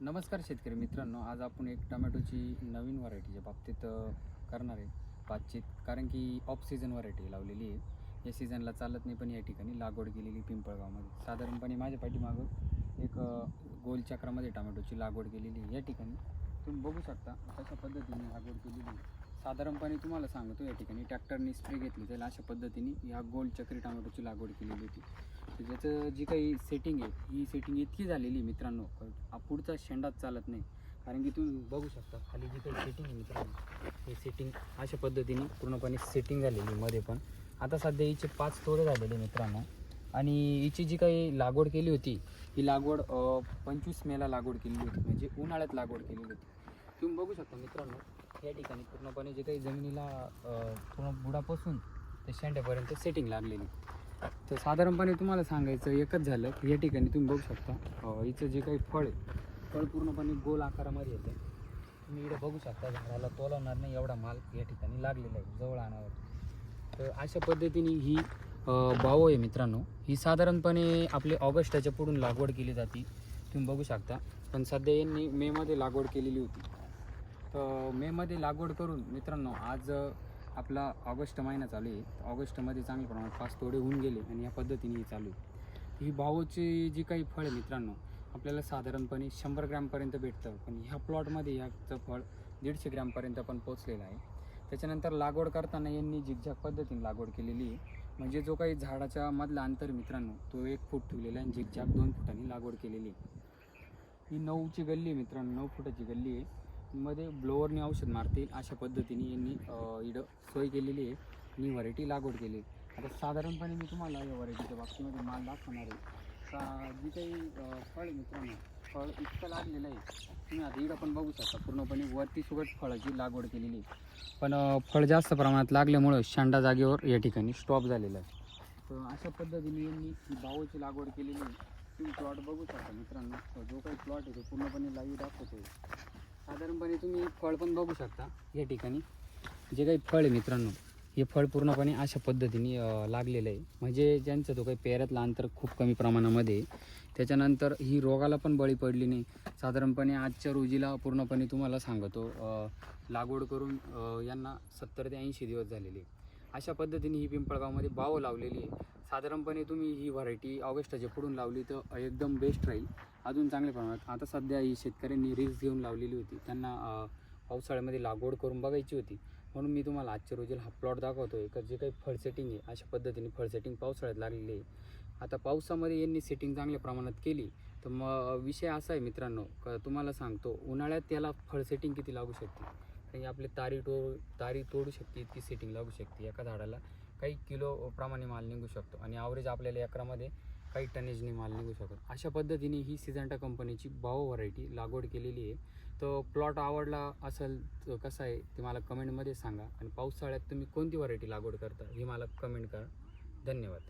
नमस्कार शेतकरी मित्रांनो आज आपण एक टोमॅटोची नवीन व्हरायटीच्या बाबतीत करणार आहे बातचीत. कारण की ऑफ सीझन व्हरायटी लावलेली आहे. या सीझनला चालत नाही पण या ठिकाणी लागवड केलेली पिंपळगावमध्ये. साधारणपणे माझ्या पाठीमागं एक गोलचक्रामध्ये गोल चक्रामध्ये टोमॅटोची लागवड केलेली आहे. या ठिकाणी तुम्ही बघू शकता कशा पद्धतीने लागवड केलेली साधारणपणे तुम्हाला सांगतो या ठिकाणी ट्रॅक्टरने स्प्रे घेतली जाईल अशा पद्धतीने. या गोल चक्री टोमॅटोची लागवड केलेली होती. त्याचं ज्याचं जी काही सेटिंग आहे ही सेटिंग इतकी झालेली मित्रांनो हा पुढचा शेंडाच चालत नाही. कारण की तुम्ही बघू शकता खाली जी काही सेटिंग आहे मित्रांनो हे सेटिंग अशा पद्धतीने पूर्णपणे सेटिंग झालेली आहे मध्ये पण. आता सध्या हिचे पाच तोडे झालेले मित्रांनो. आणि हिची जी काही लागवड केली होती ही लागवड पंचवीस मेला लागवड केलेली होती. म्हणजे उन्हाळ्यात लागवड केलेली होती. तुम्ही बघू शकता मित्रांनो या ठिकाणी पूर्णपणे जे काही जमिनीला पूर्ण बुडापासून ते शेंड्यापर्यंत सेटिंग लागलेली. तर साधारणपणे तुम्हाला सांगायचं एकच झालं की या ठिकाणी तुम्ही बघू शकता अ, हिचं जे काही फळ आहे फळ पूर्णपणे गोल आकारामध्ये येतं. तुम्ही इकडे बघू शकता झाडाला तोलवणार नाही एवढा माल या ठिकाणी लागलेला आहे जवळ आणावर तर अशा पद्धतीने ही अ, बावो आहे मित्रांनो. ही साधारणपणे आपले ऑगस्टाच्या पुढून लागवड केली जाते. तुम्ही बघू शकता. पण सध्या यांनी मेमध्ये लागवड केलेली होती. तर मेमध्ये लागवड करून मित्रांनो आज आपला ऑगस्ट महिना चालू आहे. ऑगस्टमध्ये चांगल्या प्रमाणात पाच तोडे होऊन गेले आणि या पद्धतीने ही चालू आहे. ही भावोची जी काही फळ आहे मित्रांनो आपल्याला साधारणपणे शंभर ग्रॅमपर्यंत भेटतं. पण ह्या प्लॉटमध्ये ह्याचं फळ दीडशे ग्रॅमपर्यंत पण पोचलेलं आहे. त्याच्यानंतर लागवड करताना यांनी झिकझॅक पद्धतीने लागवड केलेली आहे. म्हणजे जो काही झाडाच्या मधला अंतर मित्रांनो तो एक फूट ठेवलेला आहे आणि झिकझॅक दोन फुटांनी लागवड केलेली आहे. ही नऊची गल्ली आहे मित्रांनो नऊ फुटाची गल्ली आहे. मध्ये ब्लोअरने औषध मारतील अशा पद्धतीने यांनी इडं सोय केलेली आहे. आणि व्हरायटी लागवड केली आहे. आता साधारणपणे मी तुम्हाला या व्हरायटीच्या बाबतीमध्ये माल दाखवणार आहे. का जी काही फळ मित्रांनो फळ इतकं लागलेलं आहे. तुम्ही आता इडं पण बघू शकता पूर्णपणे वरती सुगट फळाची लागवड केलेली आहे. पण फळ जास्त प्रमाणात लागल्यामुळं शांडा जागेवर या ठिकाणी स्टॉप झालेला आहे. तर अशा पद्धतीने यांनी बावची लागवड केलेली आहे. तुम्ही प्लॉट बघू शकता मित्रांनो. जो काही प्लॉट आहे तो पूर्णपणे लाईव्ह दाखवतो साधारणपणे तुम्ही फळ पण बघू शकता या ठिकाणी जे काही फळ आहे मित्रांनो हे फळ पूर्णपणे अशा पद्धतीने लागलेलं आहे म्हणजे ज्यांचं तो काही पेऱ्यातलं अंतर खूप कमी प्रमाणामध्ये आहे. त्याच्यानंतर ही रोगाला पण बळी पडली नाही साधारणपणे आजच्या रोजीला पूर्णपणे तुम्हाला सांगतो लागवड करून यांना सत्तर ते ऐंशी दिवस झालेले आहे. अशा पद्धतीने ही पिंपळगावमध्ये बाव लावलेली आहे. साधारणपणे तुम्ही ही व्हरायटी ऑगस्टाच्या पुढून लावली तर एकदम बेस्ट राहील. अजून चांगल्या प्रमाणात. आता सध्या ही शेतकऱ्यांनी रिस्क घेऊन लावलेली होती. त्यांना पावसाळ्यामध्ये लागवड करून बघायची होती. म्हणून मी तुम्हाला आजच्या रोजीला हा प्लॉट दाखवतो आहे का जे काही फळ सेटिंग आहे अशा पद्धतीने फळ सेटिंग पावसाळ्यात लागलेली आहे. आता पावसामध्ये यांनी सेटिंग चांगल्या प्रमाणात केली. तर मग विषय असा आहे मित्रांनो का तुम्हाला सांगतो उन्हाळ्यात त्याला फळ सेटिंग किती लागू शकते? आणि आपले तारी टो तारी तोडू शकते इतकी सेटिंग लागू शकते. एका झाडाला काही किलो प्रमाणे माल निघू शकतो. आणि ॲव्हरेज आपल्याला एकरामध्ये काही टनेजने माल निघू शकतो. अशा पद्धतीने ही सिजंटा कंपनीची बाओ व्हरायटी लागवड केलेली आहे. तर प्लॉट आवडला असेल तर कसं आहे ते मला कमेंटमध्ये सांगा. आणि पावसाळ्यात तुम्ही कोणती व्हरायटी लागवड करता हे मला कमेंट करा. धन्यवाद.